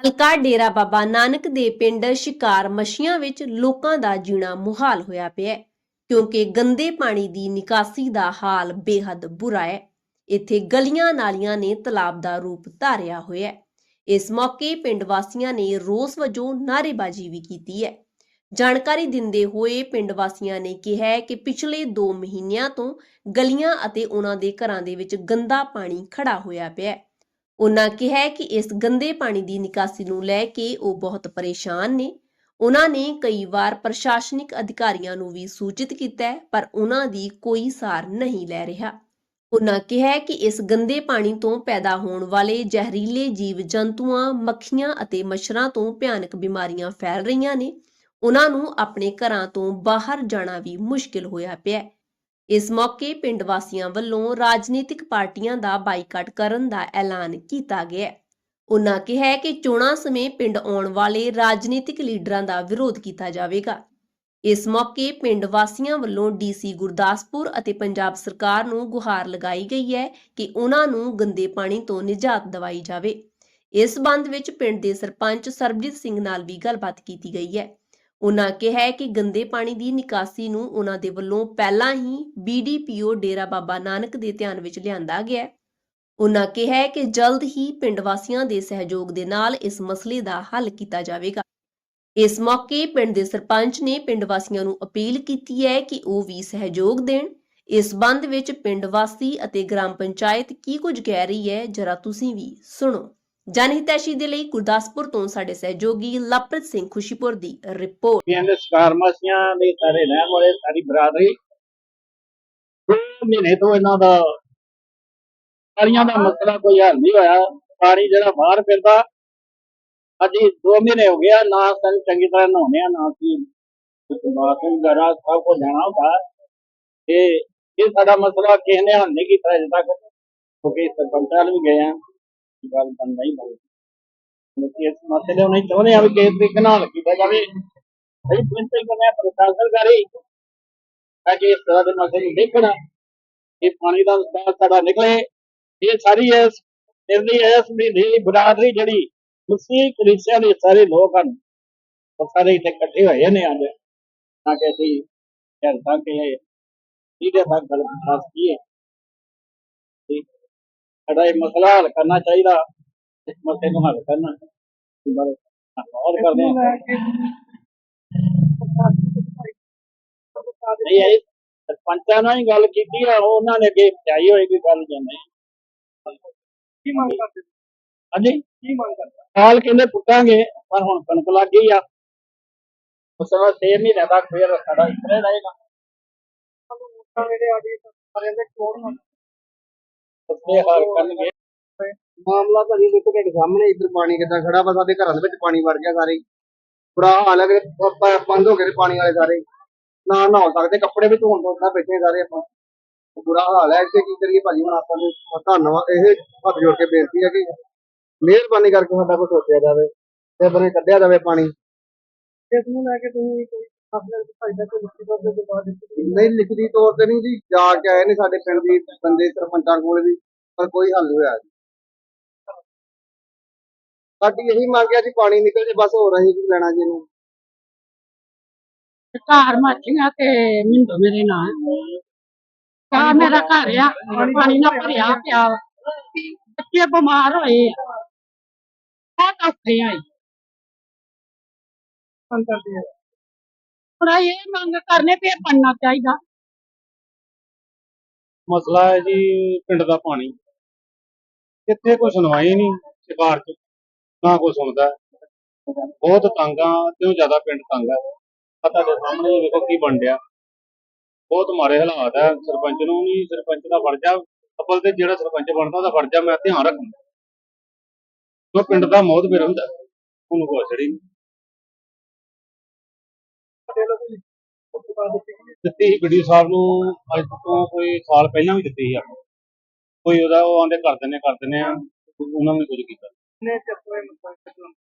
ਹਲਕਾ ਡੇਰਾ ਬਾਬਾ ਨਾਨਕ ਦੇ ਪਿੰਡ ਸ਼ਿਕਾਰ ਮੱਛੀਆਂ ਵਿੱਚ ਲੋਕਾਂ ਦਾ ਜੀਣਾ ਮੁਹਾਲ ਹੋਇਆ ਪਿਆ ਹੈ, ਕਿਉਂਕਿ ਗੰਦੇ ਪਾਣੀ ਦੀ ਨਿਕਾਸੀ ਦਾ ਹਾਲ ਬੇਹੱਦ ਬੁਰਾ ਹੈ। ਇੱਥੇ ਗਲੀਆਂ ਨਾਲੀਆਂ ਨੇ ਤਲਾਬ ਦਾ ਰੂਪ ਧਾਰਿਆ ਹੋਇਆ ਹੈ। ਇਸ ਮੌਕੇ ਪਿੰਡ ਵਾਸੀਆਂ ਨੇ ਰੋਸ ਵਜੋਂ ਨਾਅਰੇਬਾਜ਼ੀ ਵੀ ਕੀਤੀ ਹੈ। ਜਾਣਕਾਰੀ ਦਿੰਦੇ ਹੋਏ ਪਿੰਡ ਵਾਸੀਆਂ ਨੇ ਕਿਹਾ ਕਿ ਪਿਛਲੇ 2 ਮਹੀਨਿਆਂ ਤੋਂ ਗਲੀਆਂ ਅਤੇ ਉਹਨਾਂ ਦੇ ਘਰਾਂ ਦੇ ਵਿੱਚ ਗੰਦਾ ਪਾਣੀ ਖੜਾ ਹੋਇਆ ਪਿਆ ਹੈ। ਉਹਨਾਂ ਕਿਹਾ ਕਿ ਇਸ ਗੰਦੇ ਪਾਣੀ ਦੀ ਨਿਕਾਸੀ ਨੂੰ ਲੈ ਕੇ ਉਹ ਬਹੁਤ ਪਰੇਸ਼ਾਨ ਨੇ। ਉਹਨਾਂ ਨੇ ਕਈ ਵਾਰ ਪ੍ਰਸ਼ਾਸਨਿਕ ਅਧਿਕਾਰੀਆਂ ਨੂੰ ਵੀ ਸੂਚਿਤ ਕੀਤਾ ਪਰ ਉਹਨਾਂ ਦੀ ਕੋਈ ਸਾਰ ਨਹੀਂ ਲੈ ਰਿਹਾ। ਉਹਨਾਂ ਕਿਹਾ ਕਿ ਇਸ ਗੰਦੇ ਪਾਣੀ ਤੋਂ ਪੈਦਾ ਹੋਣ ਵਾਲੇ ਜ਼ਹਿਰੀਲੇ ਜੀਵ ਜੰਤੂਆਂ ਮੱਖੀਆਂ ਅਤੇ ਮੱਛਰਾਂ ਤੋਂ ਭਿਆਨਕ ਬਿਮਾਰੀਆਂ ਫੈਲ ਰਹੀਆਂ ਨੇ। ਉਹਨਾਂ ਨੂੰ ਆਪਣੇ ਘਰਾਂ ਤੋਂ ਬਾਹਰ ਜਾਣਾ ਵੀ ਮੁਸ਼ਕਿਲ ਹੋਇਆ ਪਿਆ ਹੈ। ਇਸ ਮੌਕੇ ਪਿੰਡ ਵਾਸੀਆਂ ਵੱਲੋਂ ਰਾਜਨੀਤਿਕ ਪਾਰਟੀਆਂ ਦਾ ਬਾਈਕਾਟ ਕਰਨ ਦਾ ਐਲਾਨ ਕੀਤਾ ਗਿਆ ਹੈ। ਉਨ੍ਹਾਂ ਕਿਹਾ ਕਿ ਚੋਣਾਂ ਸਮੇਂ ਪਿੰਡ ਆਉਣ ਵਾਲੇ ਰਾਜਨੀਤਿਕ ਲੀਡਰਾਂ ਦਾ ਵਿਰੋਧ ਕੀਤਾ ਜਾਵੇਗਾ। ਇਸ ਮੌਕੇ ਪਿੰਡ ਵਾਸੀਆਂ ਵੱਲੋਂ ਡੀਸੀ ਗੁਰਦਾਸਪੁਰ ਅਤੇ ਪੰਜਾਬ ਸਰਕਾਰ ਨੂੰ ਗੁਹਾਰ ਲਗਾਈ ਗਈ ਹੈ ਕਿ ਉਹਨਾਂ ਨੂੰ ਗੰਦੇ ਪਾਣੀ ਤੋਂ ਨਿਜਾਤ ਦਿਵਾਈ ਜਾਵੇ। ਇਸ ਸੰਬੰਧ ਵਿੱਚ ਪਿੰਡ ਦੇ ਸਰਪੰਚ ਸਰਬਜੀਤ ਸਿੰਘ ਨਾਲ ਵੀ ਗੱਲਬਾਤ ਕੀਤੀ ਗਈ ਹੈ। ਉਨ੍ਹਾਂ ਕਿਹਾ ਕਿ ਗੰਦੇ ਪਾਣੀ ਦੀ ਨਿਕਾਸੀ ਨੂੰ ਉਹਨਾਂ ਦੇ ਵੱਲੋਂ ਪਹਿਲਾਂ ਹੀ ਬੀਡੀਪੀਓ ਡੇਰਾ ਬਾਬਾ ਨਾਨਕ ਦੇ ਧਿਆਨ ਵਿੱਚ ਲਿਆਂਦਾ ਗਿਆ ਹੈ। ਉਨ੍ਹਾਂ ਕਿਹਾ ਕਿ ਜਲਦ ਹੀ ਪਿੰਡ ਵਾਸੀਆਂ ਦੇ ਸਹਿਯੋਗ ਦੇ ਨਾਲ ਇਸ ਮਸਲੇ ਦਾ ਹੱਲ ਕੀਤਾ ਜਾਵੇਗਾ। ਇਸ ਮੌਕੇ ਪਿੰਡ ਦੇ ਸਰਪੰਚ ਨੇ ਪਿੰਡ ਵਾਸੀਆਂ ਨੂੰ ਅਪੀਲ ਕੀਤੀ ਹੈ ਕਿ ਉਹ ਵੀ ਸਹਿਯੋਗ ਦੇਣ। ਇਸ ਸੰਬੰਧ ਵਿੱਚ ਪਿੰਡ ਵਾਸੀ ਅਤੇ ਗ੍ਰਾਮ ਪੰਚਾਇਤ ਕੀ ਕੁਝ ਕਹਿ ਰਹੀ ਹੈ, ਜਰਾ ਤੁਸੀਂ ਵੀ ਸੁਣੋ। ਜਨਹਿਤੈਸ਼ੀ ਦੇ ਲਈ ਗੁਰਦਾਸਪੁਰ ਤੋਂ ਸਾਡੇ ਸਹਿਯੋਗੀ ਲਵਪ੍ਰੀਤ ਸਿੰਘ ਖੁਸ਼ੀਪੁਰ ਦੀ ਰਿਪੋਰਟ। ਪਿੰਡ ਸਕਾਰਮਾਸੀਆਂ ਦੇ ਸਾਰੇ ਰਹਿਣ ਵਾਲੇ, ਸਾਰੀ ਬਰਾਦਰੀ। ਮਹੀਨੇ ਤੋਂ ਇਹਨਾਂ ਦਾ ਸਾਰੀਆਂ ਦਾ ਮਸਲਾ ਕੋਈ ਹੱਲ ਨਹੀਂ ਹੋਇਆ। ਪਾਣੀ ਜਿਹੜਾ ਬਾਹਰ ਫਿਰਦਾ, ਅੱਜ ਹੀ ਮਹੀਨੇ ਹੋ ਗਿਆ ਨਾ ਸਾਨੂੰ ਚੰਗੀ ਤਰ੍ਹਾਂ ਨਹਾਉਣੇ ਆ ਨਾ ਕੀ ਬਾਥਰੂਮ ਵਗੈਰਾ ਸਭ ਕੁਝ ਜਾਣਾ ਹੁੰਦਾ। ਤੇ ਇਹ ਸਾਡਾ ਮਸਲਾ ਕਿਸੇ ਨੇ ਹੱਲ ਨਹੀਂ ਕੀਤਾ ਅਜੇ ਤੱਕ। ਕਿਉਂਕਿ ਸਰਪੰਚ ਵੱਲ ਵੀ ਗਏ ਆ। ਗੱਲ ਬਣ ਨਹੀਂ ਬਣੀ ਇਸ ਮਸਲੇ ਨੂੰ ਨਹੀਂ ਚਾਹੁੰਦੇ ਆ ਵੀ ਕਿਸ ਤਰੀਕੇ ਨਾਲ ਕੀਤਾ ਜਾਵੇ। ਅਸੀਂ ਬੇਨਤੀ ਕਰਨੇ ਆ, ਪ੍ਰਸ਼ਾਸਨ ਕਰੀ। ਤਾਂ ਕਿ ਇਸ ਤਰ੍ਹਾਂ ਦੇ ਮਸਲੇ ਨੂੰ ਦੇਖਣ, ਇਹ ਪਾਣੀ ਦਾ ਨਿਕਾਸ ਸਾਡਾ ਨਿਕਲੇ, ਇਹ ਸਾਰੀ ਇਸ ਨਿਰਦੀ ਇਸ ਦੀ ਬਰਾਦਰੀ ਜਿਹੜੀ ਮੁਸਲਿਮ ਕ੍ਰਿਸਚੀਅਨ ਦੇ ਸਾਰੇ ਲੋਕ ਹਨ, ਉਹ ਸਾਰੇ ਇੱਥੇ ਇਕੱਠੇ ਹੋਏ ਨੇ ਅੱਜ। ਤਾਂ ਕਿ ਅਸੀਂ ਕਹਿੰਦਾ ਕਿ ਇਹਦੇ ਤੱਕ ਗੱਲ ਖਾਸ ਕੀ ਹੈ ਸਾਡਾ ਇਹ ਮਸਲਾ ਹੱਲ ਕਰਨਾ ਚਾਹੀਦਾ ਇਸ ਮਸਲੇ ਨੂੰ ਹੱਲ ਕਰਨਾ ਬਸ ਹੋਰ ਕਰਦੇ ਨਹੀਂ ਇਹ ਸਰਪੰਚਾਂ ਨਾਲ ਹੀ ਗੱਲ ਕੀਤੀ ਆ ਉਹਨਾਂ ਨੇ ਅੱਗੇ ਪਹੁੰਚਾਈ ਹੋਏਗੀ ਗੱਲ ਜਾਂਦੇ ਕੀ ਮੰਗ ਕਰਦੇ? ਹਾਂਜੀ? ਕੀ ਮੰਗ ਕਰਦੇ? ਸਾਲ ਕਹਿੰਦੇ ਪੁੱਟਾਂਗੇ ਪਰ ਹੁਣ ਕਣਕ ਲੱਗ ਗਈ ਆ। ਉਸ ਬਾਅਦ ਛੇ ਮਹੀਨੇ ਤੱਕ ਫੇਰ ਸਾਡਾ ਇਤਰੇ ਰਹੇਗਾ। ਸਾਨੂੰ ਵੋਟਾਂ ਵੇਲੇ ਆਦੀ ਸਾਰੇ ਦੇ ਕੋਣ ਹਨ ਕਰਨਗੇ। ਮਾਮਲਾ ਤਾਂ ਜੀ ਦੇਖੋ ਤੁਹਾਡੇ ਸਾਹਮਣੇ ਇੱਧਰ ਪਾਣੀ ਕਿੱਦਾਂ ਖੜਾ ਵਾ ਸਾਡੇ ਘਰਾਂ ਦੇ ਵਿੱਚ ਪਾਣੀ ਵੜ ਗਿਆ ਸਾਰੇ। ਹੀ। ਬੁਰਾ ਹਾਲ ਹੈ ਬੰਦ ਹੋ ਗਏ ਨੇ ਪਾਣੀ ਵਾਲੇ ਸਾਰੇ। ਨਾ ਨਹਾ ਸਕਦੇ ਕੱਪੜੇ ਵੀ ਧੋਣ ਤੋਂ ਨਾ ਬੈਠੇ ਸਾਰੇ ਆਪਾਂ। ਬੁਰਾ ਹਾਲ ਹੈ ਇੱਥੇ ਕੀ ਕਰੀਏ ਭਾਜੀ ਹੁਣ ਆਪਾਂ ਨੂੰ ਧੰਨਵਾਦ ਇਹ ਹੱਥ ਜੋੜ ਕੇ ਬੇਨਤੀ ਹੈ ਕਿ ਮਿਹਰਬਾਨੀ ਕਰਕੇ ਸਾਡਾ ਕੁਝ ਸੋਚਿਆ ਜਾਵੇ ਤੇ ਬਰੇ ਕੱਢਿਆ ਜਾਵੇ ਪਾਣੀ। ਇਸ ਨੂੰ ਲੈ ਕੇ ਤੁਸੀਂ ਕੋਈ ਨਹੀਂ ਲਿਖਤੀ ਤੌਰ ਤੇ ਨਹੀਂ ਜੀ ਜਾ ਕੇ ਆਏ ਨੇ ਸਾਡੇ ਪਿੰਡ ਦੀ ਬੰਦੇ ਸਰਪੰਚਾਂ ਕੋਲ ਵੀ ਪਰ ਕੋਈ ਹੱਲ ਨਹੀਂ ਹੋਇਆ ਜੀ। ਸਾਡੀ ਇਹੀ ਮੰਗ ਹੈ ਜੀ ਪਾਣੀ ਨਿਕਲ ਜੇ ਬਸ ਹੋਰ ਅਸੀਂ ਕੀ ਲੈਣਾ ਜੀ ਇਹਨੂੰ। ਘਰ ਮਾਚੀਆਂ ਤੇ ਮਿੰਦੋ ਮੇਰੇ ਨਾਲ। ਕਾ ਮੇਰਾ ਘਰ ਆ ਪਾਣੀ ਨਾਲ ਭਰਿਆ ਪਿਆ। ਬੱਚੇ ਬਿਮਾਰ ਹੋਏ ਆ। ਬਹੁਤ ਔਖੇ ਆ ਮੰਗ ਕਰਦੇ ਹਾਂ ਥੋੜਾ ਇਹ ਮੰਗ ਕਰਨੇ ਤੇ ਬਣਨਾ ਚਾਹੀਦਾ। ਮਸਲਾ ਹੈ ਜੀ ਪਿੰਡ ਦਾ ਪਾਣੀ। ਕਿੱਥੇ ਕੋਈ ਸੁਣਵਾਈ ਨਹੀਂ ਸਰਕਾਰ ਚ ਨਾ ਕੋਈ ਸੁਣਦਾ। ਬਹੁਤ ਤੰਗ ਤੇ ਜ਼ਿਆਦਾ ਪਿੰਡ ਤੰਗ ਹੈ ਆ ਸਾਹਮਣੇ ਵੇਖੋ ਕੀ ਬਣ ਰਿਹਾ। ਬਹੁਤ ਮਾੜੇ ਹਾਲਾਤ ਹੈ ਸਰਪੰਚ ਨੂੰ ਵੀ ਸਰਪੰਚ ਦਾ ਫਰਜ਼ ਆ ਅਪਲ ਤੇ ਜਿਹੜਾ ਸਰਪੰਚ ਬਣਦਾ ਉਹਦਾ ਫਰਜ਼ ਆ ਮੈਂ ਧਿਆਨ ਰੱਖਣਾ ਜੋ ਪਿੰਡ ਦਾ ਮੋਹਤ ਫਿਰ ਹੁੰਦਾ, ਉਹਨੂੰ ਕੋਈ ਅਸਰ ਹੀ ਨਹੀਂ। ਦਿੱਤੀ ਸੀ ਵੀਡੀਓ ਸਾਹਿਬ ਨੂੰ ਅੱਜ ਤੋਂ ਕੋਈ ਸਾਲ ਪਹਿਲਾਂ ਵੀ ਦਿੱਤੀ ਸੀ ਆਪਾਂ ਕੋਈ ਉਹਦਾ ਉਹ ਆਂਦੇ ਕਰ ਦਿੰਨੇ ਕਰ ਦਿੰਨੇ ਆ। ਉਹਨਾਂ ਨੇ ਕੁਝ ਕੀਤਾ। ਨੇ?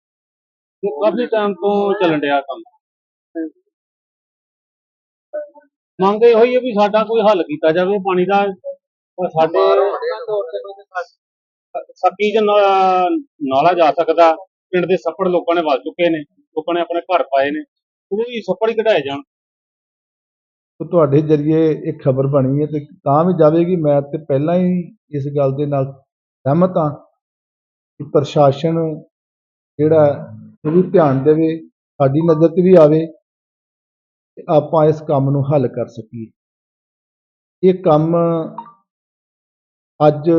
ਉਹ ਕਾਫੀ ਟਾਈਮ ਤੋਂ ਚੱਲਣ ਡਿਆ ਕੰਮ। ਮੰਗ ਇਹ ਹੋਈ ਹੈ ਵੀ ਸਾਡਾ ਕੋਈ ਹੱਲ ਕੀਤਾ ਜਾਵੇ ਪਾਣੀ ਦਾ। ਸਾਡੇ ਸੱਕੀ ਨਾ- ਨਾਲਾ ਜਾ ਸਕਦਾ। ਪਿੰਡ ਦੇ ਸੱਪੜ ਲੋਕਾਂ ਨੇ ਵਲ ਚੁੱਕੇ ਨੇ। ਲੋਕਾਂ ਨੇ ਆਪਣੇ ਘਰ ਪਾਏ ਨੇ। ਉਹ ਵੀ ਸੱਪੜ ਹੀ ਕਢਾਏ ਜਾਣ। ਤੇ ਤੁਹਾਡੇ ਜਰੀਏ ਇੱਕ ਖਬਰ ਬਣੀ ਹੈ ਤੇ ਤਾਂ ਵੀ ਜਾਵੇਗੀ ਮੈਂ ਤੇ ਪਹਿਲਾਂ ਹੀ ਇਸ ਗੱਲ ਦੇ ਨਾਲ ਸਹਿਮਤ ਹਾਂ ਕਿ ਪ੍ਰਸ਼ਾਸਨ ਜਿਹੜਾ ਇਹ ਵੀ ਧਿਆਨ ਦੇਵੇ, ਸਾਡੀ ਨਜ਼ਰ 'ਚ ਵੀ ਆਵੇ ਤੇ ਆਪਾਂ ਇਸ ਕੰਮ ਨੂੰ ਹੱਲ ਕਰ ਸਕੀਏ। ਇਹ ਕੰਮ ਅੱਜ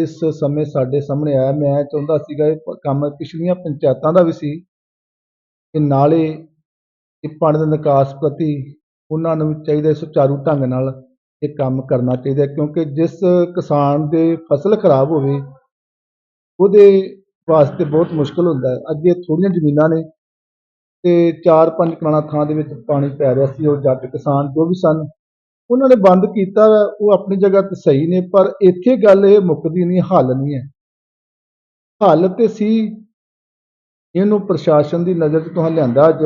ਇਸ ਸਮੇਂ ਸਾਡੇ ਸਾਹਮਣੇ ਆਇਆ। ਮੈਂ ਚਾਹੁੰਦਾ ਸੀਗਾ ਇਹ ਕੰਮ ਪਿਛਲੀਆਂ ਪੰਚਾਇਤਾਂ ਦਾ ਵੀ ਸੀ ਕਿ ਨਾਲੇ ਕਿ ਪਾਣੀ ਦੇ ਨਿਕਾਸ ਪ੍ਰਤੀ ਉਹਨਾਂ ਨੂੰ ਚਾਹੀਦਾ ਸੁਚਾਰੂ ਢੰਗ ਨਾਲ ਇਹ ਕੰਮ ਕਰਨਾ ਚਾਹੀਦਾ ਕਿਉਂਕਿ ਜਿਸ ਕਿਸਾਨ ਦੇ ਫਸਲ ਖਰਾਬ ਹੋਵੇ ਉਹਦੇ ਵਾਸਤੇ ਬਹੁਤ ਮੁਸ਼ਕਲ ਹੁੰਦਾ ਹੈ। ਅੱਗੇ ਥੋੜ੍ਹੀਆਂ ਜ਼ਮੀਨਾਂ ਨੇ ਤੇ 4-5 ਕਨਾਲਾਂ ਥਾਂ ਦੇ ਵਿੱਚ ਪਾਣੀ ਪੈ ਰਿਹਾ ਸੀ ਉਹ ਜੱਟ ਕਿਸਾਨ ਜੋ ਵੀ ਸਨ ਉਹਨਾਂ ਨੇ ਬੰਦ ਕੀਤਾ ਵਾ, ਉਹ ਆਪਣੀ ਜਗ੍ਹਾ ਤੇ ਸਹੀ ਨੇ ਪਰ ਇੱਥੇ ਗੱਲ ਇਹ ਮੁੱਕਦੀ ਨਹੀਂ ਹੱਲ ਨਹੀਂ ਹੈ। ਹੱਲ ਤੇ ਸੀ ਇਹਨੂੰ ਪ੍ਰਸ਼ਾਸਨ ਦੀ ਨਜ਼ਰ 'ਚ ਤੁਹਾਨੂੰ ਲਿਆਂਦਾ ਅੱਜ।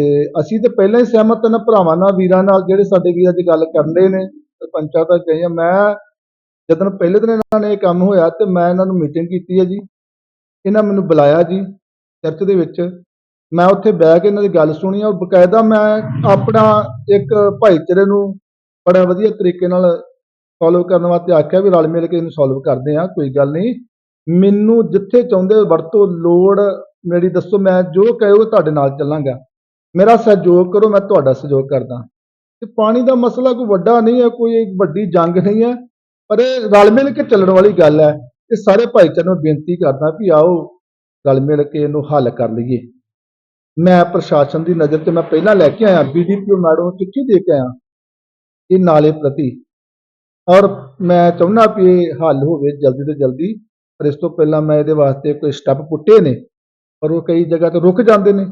ਤੇ ਅਸੀਂ ਤਾਂ ਪਹਿਲਾਂ ਹੀ ਸਹਿਮਤ ਹਾਂ ਭਰਾਵਾਂ ਨਾਲ, ਵੀਰਾਂ ਨਾਲ, ਜਿਹੜੇ ਸਾਡੇ ਵੀਰ ਅੱਜ ਗੱਲ ਕਰਨ ਦੇ ਨੇ, ਸਰਪੰਚਾਂ ਤੱਕ ਗਏ ਆ ਮੈਂ ਜਦੋਂ ਪਹਿਲੇ ਦਿਨ ਇਹਨਾਂ ਨੇ ਇਹ ਕੰਮ ਹੋਇਆ ਤੇ ਮੈਂ ਇਹਨਾਂ ਨੂੰ ਮੀਟਿੰਗ ਕੀਤੀ ਹੈ ਜੀ। ਇਹਨਾਂ ਮੈਨੂੰ ਬੁਲਾਇਆ ਜੀ ਚਰਚ ਦੇ ਵਿੱਚ। ਮੈਂ ਉੱਥੇ ਬਹਿ ਕੇ ਇਹਨਾਂ ਦੀ ਗੱਲ ਸੁਣੀ ਔਰ ਬਕਾਇਦਾ ਮੈਂ ਆਪਣਾ ਇੱਕ ਭਾਈਚਾਰੇ ਨੂੰ ਬੜਾ ਵਧੀਆ ਤਰੀਕੇ ਨਾਲ ਸੋਲਵ ਕਰਨ ਵਾਸਤੇ ਆਖਿਆ ਵੀ ਰਲ ਮਿਲ ਕੇ ਇਹਨੂੰ ਸੋਲਵ ਕਰਦੇ ਆ ਕੋਈ ਗੱਲ ਨਹੀਂ। ਮੈਨੂੰ ਜਿੱਥੇ ਚਾਹੁੰਦੇ ਹੋ ਵਰਤੋ, ਲੋੜ, ਮੇਰੀ ਦੱਸੋ, ਮੈਂ ਜੋ ਕਹੋ ਤੁਹਾਡੇ ਨਾਲ ਚੱਲਾਂਗਾ। ਮੇਰਾ ਸਹਿਯੋਗ ਕਰੋ, ਮੈਂ ਤੁਹਾਡਾ ਸਹਿਯੋਗ ਕਰਦਾ। ਤੇ ਪਾਣੀ ਦਾ ਮਸਲਾ ਕੋਈ ਵੱਡਾ ਨਹੀਂ ਹੈ, ਕੋਈ ਵੱਡੀ ਜੰਗ ਨਹੀਂ ਹੈ, ਪਰ ਇਹ ਰਲ ਮਿਲ ਕੇ ਚੱਲਣ ਵਾਲੀ ਗੱਲ ਹੈ ਇਹ ਸਾਰੇ ਭਾਈਚਾਰੇ ਨੂੰ ਬੇਨਤੀ ਕਰਦਾ ਵੀ ਆਓ ਰਲ ਮਿਲ ਕੇ ਇਹਨੂੰ ਹੱਲ ਕਰ ਲਈਏ। ਮੈਂ ਪ੍ਰਸ਼ਾਸਨ ਦੀ ਨਜ਼ਰ ਤੇ ਮੈਂ ਪਹਿਲਾਂ ਲੈ ਕੇ ਆਇਆ ਬੀਡੀਪੀਓ ਮੈਡਮ ਚਿੱਠੀ ਦੇ ਕੇ ਆਇਆ, ਇਹ ਨਾਲੇ ਪ੍ਰਤੀ। ਔਰ ਮੈਂ ਚਾਹੁੰਦਾ ਵੀ ਇਹ ਹੱਲ ਹੋਵੇ ਜਲਦੀ ਤੋਂ ਜਲਦੀ, ਪਰ ਇਸ ਤੋਂ ਪਹਿਲਾਂ ਮੈਂ ਇਹਦੇ ਵਾਸਤੇ ਕੋਈ ਸਟੈਪ ਪੁੱਟੇ ਨੇ ਪਰ ਉਹ ਕਈ ਜਗ੍ਹਾ ਤੇ ਰੁਕ ਜਾਂਦੇ ਨੇ।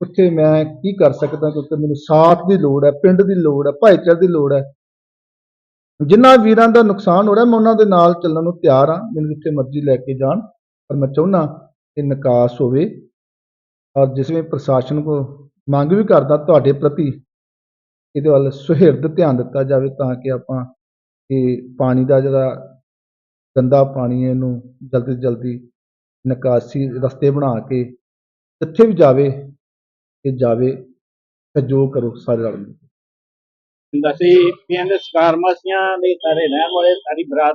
ਉੱਥੇ ਮੈਂ ਕੀ ਕਰ ਸਕਦਾ ਕਿਉਂਕਿ ਮੈਨੂੰ ਸਾਥ ਦੀ ਲੋੜ ਹੈ, ਪਿੰਡ ਦੀ ਲੋੜ ਹੈ, ਭਾਈਚਾਰੇ ਦੀ ਲੋੜ ਹੈ। ਜਿਨ੍ਹਾਂ ਵੀਰਾਂ ਦਾ ਨੁਕਸਾਨ ਹੋ ਰਿਹਾ, ਮੈਂ ਉਹਨਾਂ ਦੇ ਨਾਲ ਚੱਲਣ ਨੂੰ ਤਿਆਰ ਹਾਂ। ਮੈਨੂੰ ਜਿੱਥੇ ਮਰਜ਼ੀ ਲੈ ਕੇ ਜਾਣ, ਪਰ ਮੈਂ ਚਾਹੁੰਦਾ ਕਿ ਨਿਕਾਸ ਹੋਵੇ। ਔਰ ਜਿਸ ਵਿੱਚ ਪ੍ਰਸ਼ਾਸਨ ਕੋ ਮੰਗ ਵੀ ਕਰਦਾ ਤੁਹਾਡੇ ਪ੍ਰਤੀ, ਇਹਦੇ ਵੱਲ ਸੁਹਿਰਦ ਧਿਆਨ ਦਿੱਤਾ ਜਾਵੇ ਤਾਂ ਕਿ ਆਪਾਂ ਇਹ ਪਾਣੀ ਦਾ ਜਿਹੜਾ ਗੰਦਾ ਪਾਣੀ ਹੈ, ਇਹਨੂੰ ਜਲਦੀ ਤੋਂ ਜਲਦੀ ਨਿਕਾਸੀ ਰਸਤੇ ਬਣਾ ਕੇ, ਜਿੱਥੇ ਵੀ ਜਾਵੇ ਇਹ ਜਾਵੇ ਸਹਿਯੋਗ ਕਰੋ ਸਾਰੇ ਰਲ ਮਿਲ ਕੇ। ਹੁੰਦਾ ਪਿੰਡ ਸਕਾਰਮਾਸੀਆਂ ਦੇ ਸਾਰੇ ਰਹਿਣ ਵਾਲੇ, ਸਾਰੀ ਬਰਾਦਰੀ